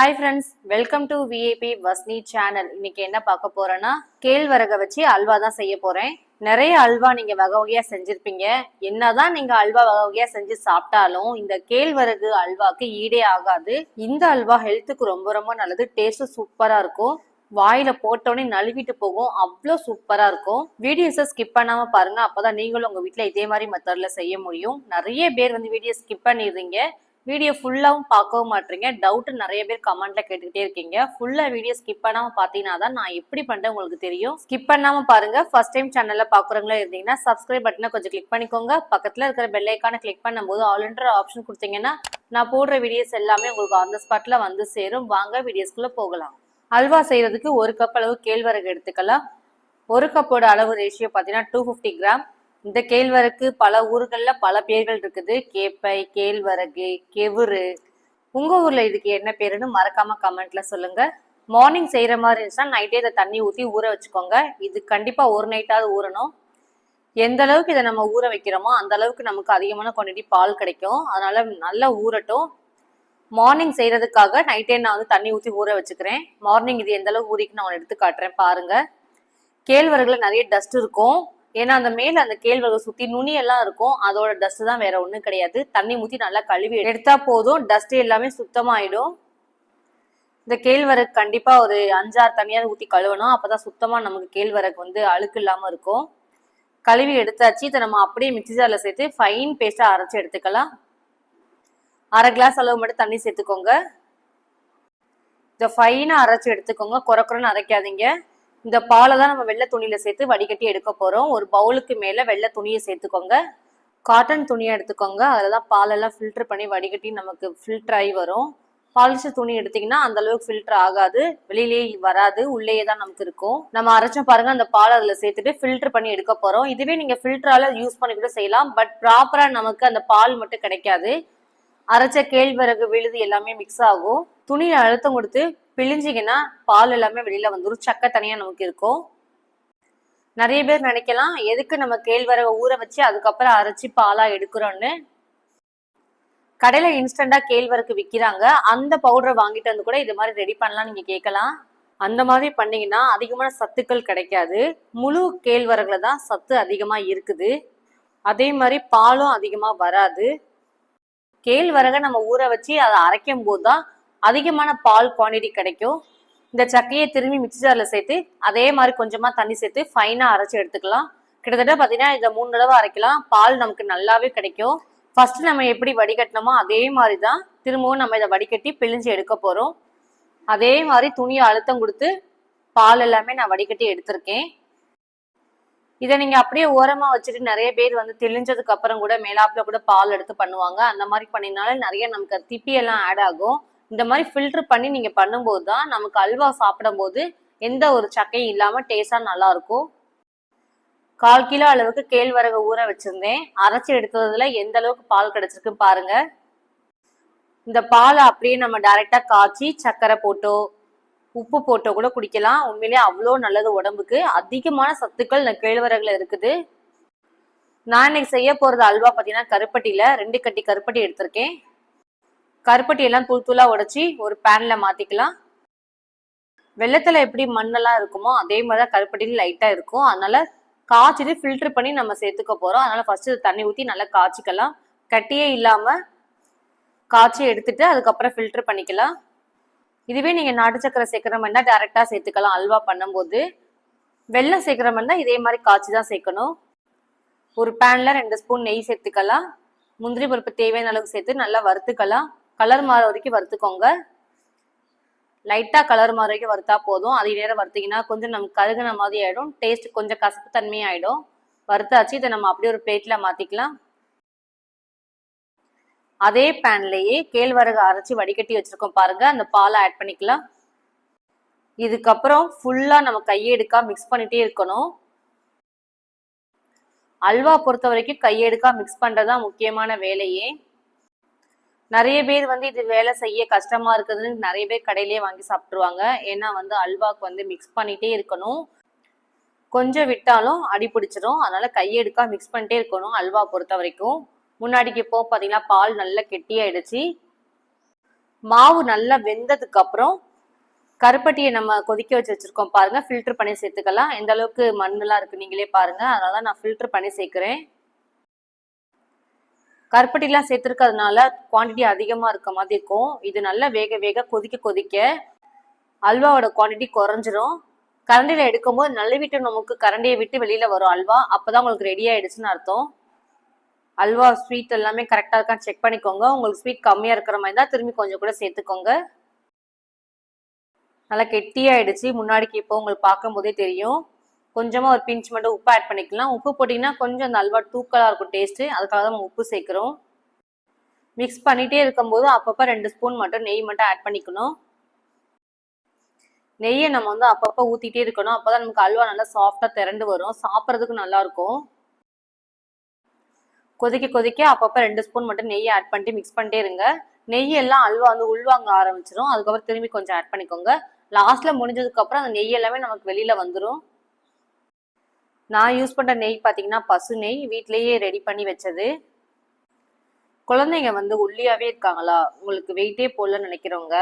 Hi friends welcome to VAB வஸ்னி channel இன்னைக்கு என்ன பார்க்க போறேன்னா கேழ்வரகை வச்சு அல்வா தான் செய்ய போறேன். நிறைய அல்வா நீங்க வகை வகையா செஞ்சிருப்பீங்க. என்னதான் நீங்க அல்வா வகை வகையா செஞ்சு சாப்பிட்டாலும் இந்த கேழ்வரகு அல்வாக்கு ஈடே ஆகாது. இந்த அல்வா ஹெல்த்துக்கு ரொம்ப ரொம்ப நல்லது. டேஸ்ட் சூப்பரா இருக்கும். வாயில போட்டோடனே நழுவிட்டு போகும். அவ்வளோ சூப்பரா இருக்கும். வீடியோஸை ஸ்கிப் பண்ணாம பாருங்க. அப்பதான் நீங்களும் உங்க வீட்டில் இதே மாதிரி மெத்தட்ல செய்ய முடியும். நிறைய பேர் வந்து வீடியோ ஸ்கிப் பண்ணிடுறீங்க. வீடியோ ஃபுல்லாகவும் பார்க்கவும் மாட்டீங்க. டவுட் நிறைய பேர் கமெண்ட்ல கேட்டுக்கிட்டே இருக்கீங்க. ஃபுல்லா வீடியோ ஸ்கிப் பண்ணாம பார்த்தீங்கன்னா தான் நான் எப்படி பண்றேன் உங்களுக்கு தெரியும். ஸ்கிப் பண்ணாம பாருங்க. ஃபர்ஸ்ட் டைம் சேனல்ல பாக்குறவங்களா இருந்தீங்கன்னா சப்ஸ்கிரைப் பட்டனை கொஞ்சம் கிளிக் பண்ணிக்கோங்க. பக்கத்துல இருக்கிற பெல் ஐக்கானை கிளிக் பண்ணும்போது ஆல்ரெண்டர் ஆப்ஷன் கொடுத்தீங்கன்னா நான் போடுற வீடியோஸ் எல்லாமே உங்களுக்கு ஆன் த ஸ்பாட்ல வந்து சேரும். வாங்க வீடியோஸ்குள்ள போகலாம். அல்வா செய்யறதுக்கு ஒரு கப் அளவு கேழ்வரகு எடுத்துக்கலாம். ஒரு கப்போட அளவு ரேஷியோ பார்த்தீங்கன்னா டூ ஃபிஃப்டி கிராம் இந்த கேழ்வரகு பல ஊர்களில் பல பேர்கள் இருக்குது. கேப்பை கேழ்வரகு கெவுரு. உங்கள் ஊரில் இதுக்கு என்ன பேருன்னு மறக்காமல் கமெண்ட்டில் சொல்லுங்கள் மார்னிங் செய்கிற மாதிரி இருந்துச்சுன்னா நைட்டே இதை தண்ணி ஊற்றி ஊற வச்சுக்கோங்க. இது கண்டிப்பாக ஒரு நைட்டாவது ஊறணும். எந்த அளவுக்கு இதை நம்ம ஊற வைக்கிறோமோ அந்த அளவுக்கு நமக்கு அதிகமான குவான்டிட்டி பால் கிடைக்கும். அதனால நல்லா ஊறட்டும். மார்னிங் செய்கிறதுக்காக நைட்டே நான் வந்து தண்ணி ஊற்றி ஊற வச்சுக்கிறேன். மார்னிங் இது எந்த அளவுக்கு ஊறிக்கு நான் எடுத்து காட்டுறேன் பாருங்கள் கேழ்வரகுல நிறைய டஸ்ட் இருக்கும். ஏன்னா அந்த மேல அந்த கேழ்வரகு சுத்தி நுனி எல்லாம் இருக்கும். அதோட டஸ்ட் தான் வேற ஒண்ணும் கிடையாது. தண்ணி ஊத்தி நல்லா கழுவி எடுத்தா போதும். டஸ்ட் எல்லாமே சுத்தமாயிடும். இந்த கேழ்வரகு கண்டிப்பா ஒரு அஞ்சாறு தனியாக ஊத்தி கழுவணும். அப்பதான் சுத்தமா நமக்கு கேழ்வரகு வந்து அழுக்கு இல்லாம இருக்கும். கழுவி எடுத்தாச்சு. இதை நம்ம அப்படியே மிக்சி ஜார்ல சேர்த்து ஃபைன் பேஸ்டா அரைச்சு எடுத்துக்கலாம். அரை கிளாஸ் அளவு மட்டும் தண்ணி சேர்த்துக்கோங்க. இதை ஃபைனாக அரைச்சி எடுத்துக்கோங்க. குறை குறைன்னு அரைக்காதீங்க. இந்த பாலை தான் நம்ம வெள்ளை துணியில சேர்த்து வடிகட்டி எடுக்க போறோம். ஒரு பவுலுக்கு மேல வெள்ளை துணியை சேர்த்துக்கோங்க. காட்டன் துணியை எடுத்துக்கோங்க. அதில் தான் பாலெல்லாம் ஃபில்டர் பண்ணி வடிகட்டி நமக்கு ஃபில்டர் ஆகி வரும். பாலிஷ் துணி எடுத்தீங்கன்னா அந்த அளவுக்கு ஃபில்டர் ஆகாது. வெளியிலேயே வராது. உள்ளேயே தான் நமக்கு இருக்கும். நம்ம அரைச்சோம் பாருங்க அந்த பால் அதில் சேர்த்துட்டு ஃபில்டர் பண்ணி எடுக்க போறோம். இதுவே நீங்க ஃபில்டரால யூஸ் பண்ணி கூட செய்யலாம். பட் ப்ராப்பரா நமக்கு அந்த பால் மட்டும் கிடைக்காது. அரைச்ச கேழ்வரகு விழுது எல்லாமே மிக்ஸ் ஆகும். துணியை அழுத்தம் கொடுத்து பிழிஞ்சிங்கன்னா பால் எல்லாமே வெளியில வந்துடும் சக்கை தனியா நமக்கு இருக்கும். நிறைய பேர் நினைக்கலாம் எதுக்கு நம்ம கேழ்வரகை ஊற வச்சு அதுக்கப்புறம் அரைச்சி பாலா எடுக்கிறோம்னு. கடையில இன்ஸ்டண்டா கேழ்வரகு விற்கிறாங்க அந்த பவுடரை வாங்கிட்டு வந்து கூட இது மாதிரி ரெடி பண்ணலாம் நீங்க கேட்கலாம். அந்த மாதிரி பண்ணீங்கன்னா அதிகமான சத்துக்கள் கிடைக்காது. முழு கேழ்வரகுல தான் சத்து அதிகமா இருக்குது. அதே மாதிரி பாலும் அதிகமா வராது. கேழ்வரகை நம்ம ஊற வச்சு அதை அரைக்கும் போது தான் அதிகமான பால் குவான்டிட்டி கிடைக்கும். இந்த சக்கையை திரும்பி மிக்சி ஜாரில் சேர்த்து அதே மாதிரி கொஞ்சமாக தண்ணி சேர்த்து ஃபைனாக அரைச்சி எடுத்துக்கலாம். கிட்டத்தட்ட பார்த்தீங்கன்னா இதை மூணு தடவை அரைக்கலாம். பால் நமக்கு நல்லாவே கிடைக்கும். ஃபஸ்ட்டு நம்ம எப்படி வடிகட்டினோமோ அதே மாதிரி தான் திரும்பவும் நம்ம இதை வடிகட்டி பிழிஞ்சு எடுக்க போகிறோம் அதே மாதிரி துணியை அழுத்தம் கொடுத்து பால் எல்லாமே நான் வடிகட்டி எடுத்திருக்கேன். இதை நீங்கள் அப்படியே ஓரமாக வச்சுட்டு நிறைய பேர் வந்து தெளிஞ்சதுக்கு அப்புறம் கூட மேலாப்பில் கூட பால் எடுத்து பண்ணுவாங்க. அந்த மாதிரி பண்ணினால நிறைய நமக்கு திப்பியெல்லாம் ஆட் ஆகும். இந்த மாதிரி ஃபில்டர் பண்ணி நீங்க பண்ணும்போது தான் நமக்கு அல்வா சாப்பிடும்போது எந்த ஒரு சக்கையும் இல்லாம டேஸ்டா நல்லா இருக்கும். கால் கிலோ அளவுக்கு கேழ்வரகு ஊற வச்சிருந்தேன். அரைச்சி எடுத்ததுல எந்த அளவுக்கு பால் கிடைச்சிருக்கு பாருங்க. இந்த பாலை அப்படியே நம்ம டைரக்டா காய்ச்சி சர்க்கரை போட்டோ உப்பு போட்டோ கூட குடிக்கலாம். உண்மையிலேயே அவ்வளோ நல்லது உடம்புக்கு. அதிகமான சத்துக்கள் இந்த கேழ்வரகுல இருக்குது. நான் இன்னைக்கு செய்ய போறது அல்வா பார்த்தீங்கன்னா கருப்பட்டியில ரெண்டு கட்டி கருப்பட்டி எடுத்திருக்கேன். கருப்பட்டி எல்லாம் தூள் தூளா உடைச்சி ஒரு பேன்ல மாத்திக்கலாம். வெள்ளத்துல எப்படி மண்ணெல்லாம் இருக்குமோ அதே மாதிரி தான் கருப்பட்டியில் லைட்டா இருக்கும். அதனால காய்ச்சிட்டு ஃபில்டர் பண்ணி நம்ம சேர்த்துக்க போறோம். அதனால ஃபர்ஸ்ட் தண்ணி ஊற்றி நல்லா காய்ச்சிக்கலாம். கட்டியே இல்லாம காய்ச்சி எடுத்துட்டு அதுக்கப்புறம் ஃபில்டர் பண்ணிக்கலாம். இதுவே நீங்கள் நாட்டு சக்கரை சேர்க்குற மாதிரி தான் டேரெக்டாக சேர்த்துக்கலாம். அல்வா பண்ணும்போது வெள்ளம் சேர்க்குற மாதிரி தான் இதே மாதிரி காய்ச்சி தான் சேர்க்கணும். ஒரு பேனில் ரெண்டு ஸ்பூன் நெய் சேர்த்துக்கலாம். முந்திரி பருப்பு தேவையான அளவுக்கு சேர்த்து நல்லா வறுத்துக்கலாம். கலர் மாற வரைக்கும் வறுத்துக்கோங்க லைட்டாக கலர் மாற வரைக்கும் வறுத்தா போதும். அதே நேரம் வறுத்திங்கன்னா கொஞ்சம் நமக்கு கருகுன மாதிரி ஆகிடும் டேஸ்ட் கொஞ்சம் கசப்பு தன்மையாயிடும் வறுத்தாச்சு. இதை நம்ம அப்படியே ஒரு பிளேட்டில் மாற்றிக்கலாம் அதே பேன்லேயே கேழ்வரகு அரைச்சி வடிகட்டி வச்சுருக்கோம் பாருங்கள் அந்த பாலை ஆட் பண்ணிக்கலாம். இதுக்கப்புறம் ஃபுல்லாக நம்ம கையெடுக்கா மிக்ஸ் பண்ணிகிட்டே இருக்கணும். அல்வா பொறுத்த வரைக்கும் கையெடுக்கா மிக்ஸ் பண்றதுதான் முக்கியமான வேலையே. நிறைய பேர் வந்து இது வேலை செய்ய கஷ்டமா இருக்குதுன்னு நிறைய பேர் கடையிலேயே வாங்கி சாப்பிட்ருவாங்க ஏன்னா வந்து அல்வாக்கு வந்து மிக்ஸ் பண்ணிட்டே இருக்கணும். கொஞ்சம் விட்டாலும் அடி பிடிச்சிரும். அதனால கையெடுக்கா மிக்ஸ் பண்ணிட்டே இருக்கணும் அல்வா பொறுத்த வரைக்கும். முன்னாடிக்கு இப்போ பார்த்தீங்கன்னா பால் நல்லா கெட்டியாயிடுச்சு. மாவு நல்லா வெந்ததுக்கு அப்புறம் கருப்பட்டியை நம்ம கொதிக்க வச்சு வச்சிருக்கோம் பாருங்க. ஃபில்டர் பண்ணி சேர்த்துக்கலாம். எந்த அளவுக்கு மண்ணெல்லாம் இருக்கு நீங்களே பாருங்க. அதனால நான் ஃபில்டர் பண்ணி சேர்க்கிறேன். கருப்பட்டிலாம் சேர்த்துருக்கிறதுனால குவான்டிட்டி அதிகமாக இருக்க மாதிரி இருக்கும். இது நல்லா வேக வேக கொதிக்க கொதிக்க அல்வாவோட குவான்டிட்டி குறைஞ்சிரும். கரண்டியில் எடுக்கும்போது நல்ல நழுவிட்டு நமக்கு கரண்டியை விட்டு வெளியில் வரும் அல்வா. அப்போ தான் உங்களுக்கு ரெடி ஆகிடுச்சுன்னு அர்த்தம். அல்வா ஸ்வீட் எல்லாமே கரெக்டாக இருக்கான்னு செக் பண்ணிக்கோங்க. உங்களுக்கு ஸ்வீட் கம்மியாக இருக்கிற மாதிரி தான் திரும்பி கொஞ்சம் கூட சேர்த்துக்கோங்க. நல்லா கெட்டியாயிடுச்சு. முன்னாடிக்கு இப்போ உங்களுக்கு பார்க்கும்போதே தெரியும். கொஞ்சமாக ஒரு பிஞ்ச் மட்டும் உப்பு ஆட் பண்ணிக்கலாம். உப்பு போட்டிங்கன்னா கொஞ்சம் அந்த அல்வா தூக்கலாக இருக்கும் டேஸ்ட்டு அதுக்காக தான் நம்ம உப்பு சேர்க்குறோம். மிக்ஸ் பண்ணிகிட்டே இருக்கும்போது அப்பப்போ ரெண்டு ஸ்பூன் மட்டும் நெய் மட்டும் ஆட் பண்ணிக்கணும். நெய்யை நம்ம வந்து அப்பப்போ ஊற்றிட்டே இருக்கணும். அப்போ தான் நமக்கு அல்வா நல்லா சாஃப்டாக திரண்டு வரும். சாப்பிட்றதுக்கு நல்லாயிருக்கும். கொதிக்க கொதிக்க அப்பப்போ ரெண்டு ஸ்பூன் மட்டும் நெய் ஆட் பண்ணிட்டு மிக்ஸ் பண்ணிட்டே இருங்க. நெய் எல்லாம் அல்வா வந்து உள்வாங்க ஆரம்பிச்சிடும் அதுக்கப்புறம் திரும்பி கொஞ்சம் ஆட் பண்ணிக்கோங்க. லாஸ்ட்டில் முடிஞ்சதுக்கப்புறம் அந்த நெய் எல்லாமே நமக்கு வெளியில் வந்துடும் நான் யூஸ் பண்ணுற நெய் பார்த்தீங்கன்னா பசு நெய் வீட்லேயே ரெடி பண்ணி வச்சது. குழந்தைங்க வந்து ஒல்லியாவே இருக்காங்களா? உங்களுக்கு வெயிட்டே போடலன்னு நினைக்கிறவங்க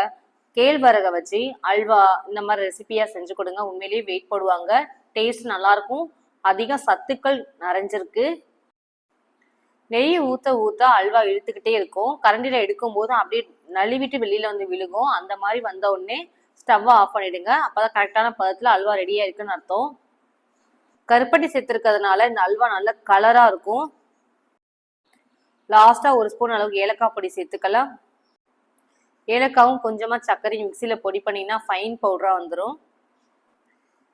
கேழ்வரகை வச்சு அல்வா இந்த மாதிரி ரெசிபியாக செஞ்சு கொடுங்க. உண்மையிலேயே வெயிட் போடுவாங்க. டேஸ்ட் நல்லாயிருக்கும். அதிக சத்துக்கள் நிறைஞ்சிருக்கு. நெய் ஊற்ற ஊற்ற அல்வா இழுத்துக்கிட்டே இருக்கும். கரண்டியில் எடுக்கும்போது அப்படியே நழுவிட்டு வெளியில் வந்து விழுகும். அந்த மாதிரி வந்த உடனே ஸ்டவ்வை ஆஃப் பண்ணிடுங்க. அப்பதான் கரெக்டான பதத்தில் அல்வா ரெடியாக இருக்குன்னு அர்த்தம். கருப்பட்டி சேர்த்துருக்கிறதுனால இந்த அல்வா நல்ல கலரா இருக்கும். லாஸ்டா ஒரு ஸ்பூன் அளவுக்கு ஏலக்காய் பொடி சேர்த்துக்கலாம். ஏலக்காவும் கொஞ்சமா சர்க்கரை மிக்சியில பொடி பண்ணிங்கன்னா ஃபைன் பவுடரா வந்துடும்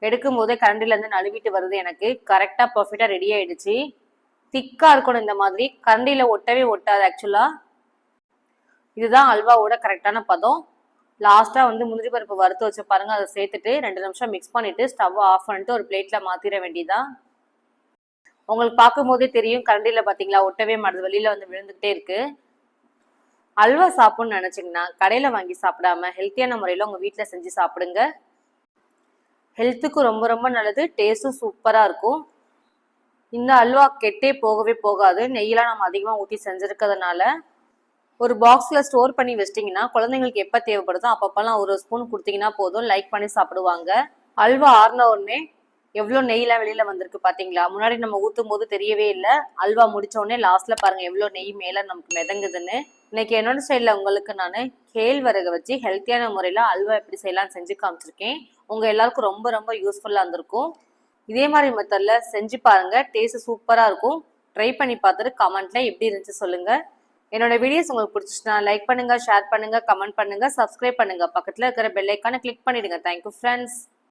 எடுக்கும் போதே கரண்டிலேருந்து நழுவிட்டு வருது எனக்கு. கரெக்டாக பர்ஃபெக்டா ரெடி ஆகிடுச்சு திக்காக இருக்கணும் இந்த மாதிரி. கரண்டியில் ஒட்டவே ஒட்டாது ஆக்சுவலாக இதுதான் அல்வாவோட கரெக்டான பதம். லாஸ்ட்டாக வந்து முந்திரி பருப்பு வறுத்து வச்சு பாருங்க அதை சேர்த்துட்டு ரெண்டு நிமிஷம் மிக்ஸ் பண்ணிட்டு ஸ்டவ் ஆஃப் பண்ணிட்டு ஒரு பிளேட்டில் மாற்றிட வேண்டியதான் உங்களுக்கு பார்க்கும்போதே தெரியும் கரண்டியில் பார்த்தீங்களா ஒட்டவே மாடுது வெளியில் வந்து விழுந்துகிட்டே இருக்கு. அல்வா சாப்பிட்ணும்னு நினச்சிங்கன்னா கடையில் வாங்கி சாப்பிடாம ஹெல்த்தியான முறையில் உங்கள் வீட்டில் செஞ்சு சாப்பிடுங்க. ஹெல்த்துக்கும் ரொம்ப ரொம்ப நல்லது டேஸ்ட்டும் சூப்பராக இருக்கும். இந்த அல்வா கெட்டே போகவே போகாது நெய்யெல்லாம் நம்ம அதிகமாக ஊற்றி செஞ்சுருக்கிறதுனால. ஒரு பாக்ஸில் ஸ்டோர் பண்ணி வச்சிட்டிங்கன்னா குழந்தைங்களுக்கு எப்போ தேவைப்படுதோ அப்பப்பெல்லாம் ஒரு ஸ்பூன் கொடுத்தீங்கன்னா போதும். லைக் பண்ணி சாப்பிடுவாங்க. அல்வா ஆறின உடனே எவ்வளோ நெய்லாம் வெளியில் வந்திருக்கு பார்த்தீங்களா முன்னாடி நம்ம ஊற்றும் போது தெரியவே இல்லை. அல்வா முடித்தோடனே உடனே லாஸ்ட்டில் பாருங்கள் எவ்வளோ நெய் மேலே நமக்கு மிதங்குதுன்னு. இன்னைக்கு என்னோட ஸ்டைலில் உங்களுக்கு நான் கேழ்வரகை வச்சு ஹெல்த்தியான முறையில் அல்வா எப்படி செய்யலாம் செஞ்சு காமிச்சிருக்கேன். உங்கள் எல்லாருக்கும் ரொம்ப ரொம்ப யூஸ்ஃபுல்லாக இருந்திருக்கும். இதே மாதிரி மெத்தடில் செஞ்சு பாருங்கள் டேஸ்ட் சூப்பராக இருக்கும். ட்ரை பண்ணி பார்த்துட்டு கமெண்ட்டில் எப்படி இருந்துச்சு சொல்லுங்கள் என்னோட வீடியோஸ் உங்களுக்கு பிடிச்சிச்சுன்னா லைக் பண்ணுங்க ஷேர் பண்ணுங்க கமெண்ட் பண்ணுங்க சப்ஸ்கிரைப் பண்ணுங்க. பக்கத்துல இருக்கிற பெல் ஐக்கானை கிளிக் பண்ணிடுங்க. Thank you friends